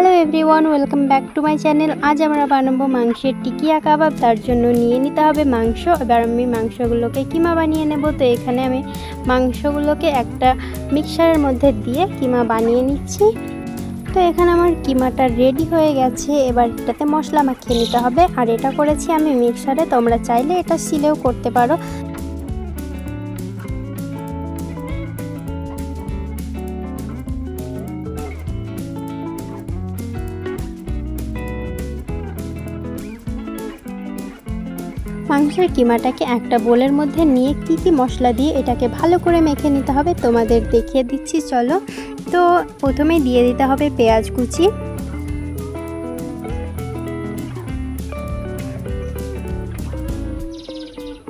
Hello everyone welcome back to my channel আজ আমরা বানাবো মাংসের টিকিয়া কাবাব। তার জন্য নিয়ে নিতে হবে মাংস। এবার আমি মাংসগুলোকে কিমা বানিয়ে নেব। তো এখানে আমি মাংসগুলোকে একটা মিক্সারের মধ্যে দিয়ে কিমা বানিয়ে নিচ্ছি। তো এখানে আমার কিমাটা রেডি হয়ে গেছে। এবার এটাতে মশলা মাখিয়ে নিতে হবে। আর এটা করেছি আমি মিক্সারে তোমরা চাইলে এটা সিলেও করতে পারো। মাংসের কিমাটাকে একটা বোলের মধ্যে নিয়ে কি কি মশলা দিয়ে এটাকে ভালো করে মেখে নিতে হবে তোমাদের দেখিয়ে দিচ্ছি, চলো। তো প্রথমে দিয়ে দিতে হবে পেঁয়াজ কুচি।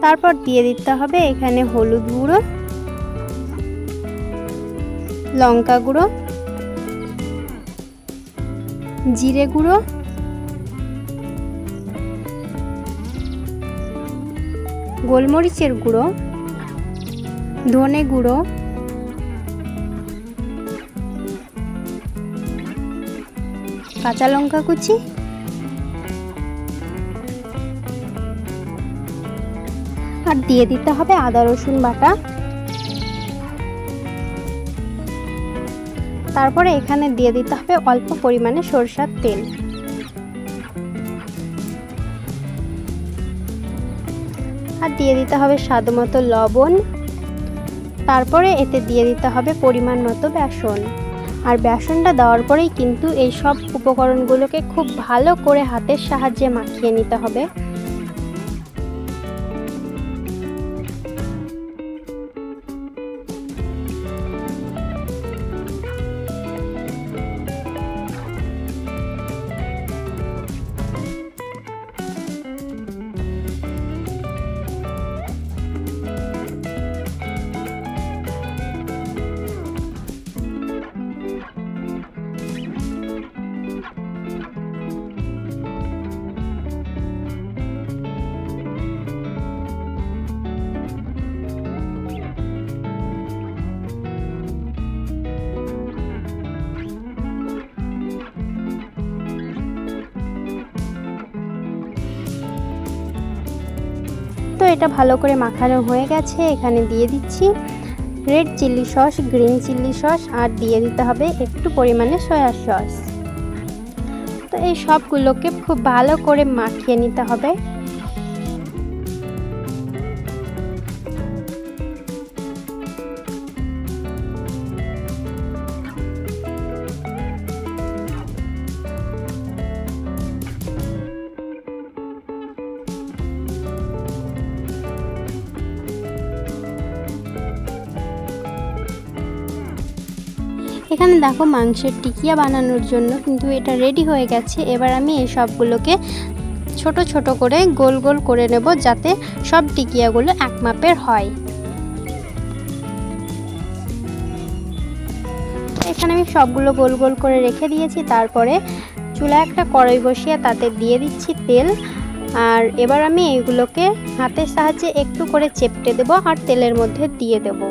তারপর দিয়ে দিতে হবে এখানে হলুদ গুঁড়ো, লঙ্কা গুঁড়ো, জিরে গুঁড়ো গোলমরিচের গুঁড়ো, ধনে গুঁড়ো, কাঁচা লঙ্কা কুচি, আর দিয়ে দিতে হবে আদা, রসুন বাটা। তারপরে এখানে দিয়ে দিতে হবে অল্প পরিমাণে সরষার তেল। আর দিয়ে দিতে হবে স্বাদ মতো লবণ। তারপরে এতে দিয়ে দিতে হবে পরিমাণ মতো বেসন। আর বেসনটা দেওয়ার পরেই কিন্তু এই সব উপকরণগুলোকে খুব ভালো করে হাতের সাহায্যে মাখিয়ে নিতে হবে। এটা ভালো করে মাখানো হয়ে গেছে। এখানে দিয়ে দিচ্ছি red chilli sauce green chilli sauce আর দিয়ে দিতে হবে একটু পরিমাণে সয়া সস তো এই সবগুলোকে খুব ভালো করে মাখিয়ে নিতে হবে। এখানে দেখো মাংসের টিকিয়া বানানোর জন্য কিন্তু এটা রেডি হয়ে গেছে। এবার আমি এই সবগুলোকে ছোট ছোট করে গোল গোল করে নেব যাতে সব টিকিয়াগুলো এক মাপের হয়। এখানে আমি সবগুলো গোল গোল করে রেখে দিয়েছি। তারপরে চুলা একটা কড়াই বসিয়ে তাতে দিয়ে দিচ্ছি তেল। আর এবার আমি এইগুলোকে হাতের সাহায্যে একটু করে চেপটে দেবো আর তেলের মধ্যে দিয়ে দেবো।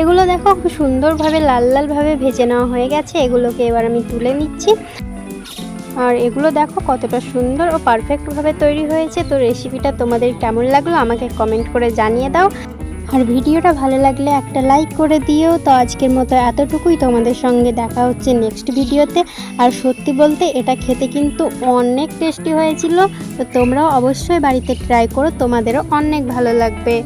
এগুলো দেখো খুব সুন্দরভাবে, লাল লালভাবে ভেজে নেওয়া হয়ে গেছে। এগুলোকে এবার আমি তুলে নিচ্ছি। আর এগুলো দেখো কতটা সুন্দর ও পারফেক্টভাবে তৈরি হয়েছে। তো রেসিপিটা তোমাদের কেমন লাগল আমাকে কমেন্ট করে জানিয়ে দাও। আর ভিডিওটা ভালো লাগলে একটা লাইক করে দিও। তো আজকের মতো এতটুকুই। তোমাদের সঙ্গে দেখা হচ্ছে নেক্সট ভিডিওতে। আর সত্যি বলতে এটা খেতে কিন্তু অনেক টেস্টি হয়েছিল। তো তোমরাও অবশ্যই বাড়িতে ট্রাই করো। তোমাদেরও অনেক ভালো লাগবে।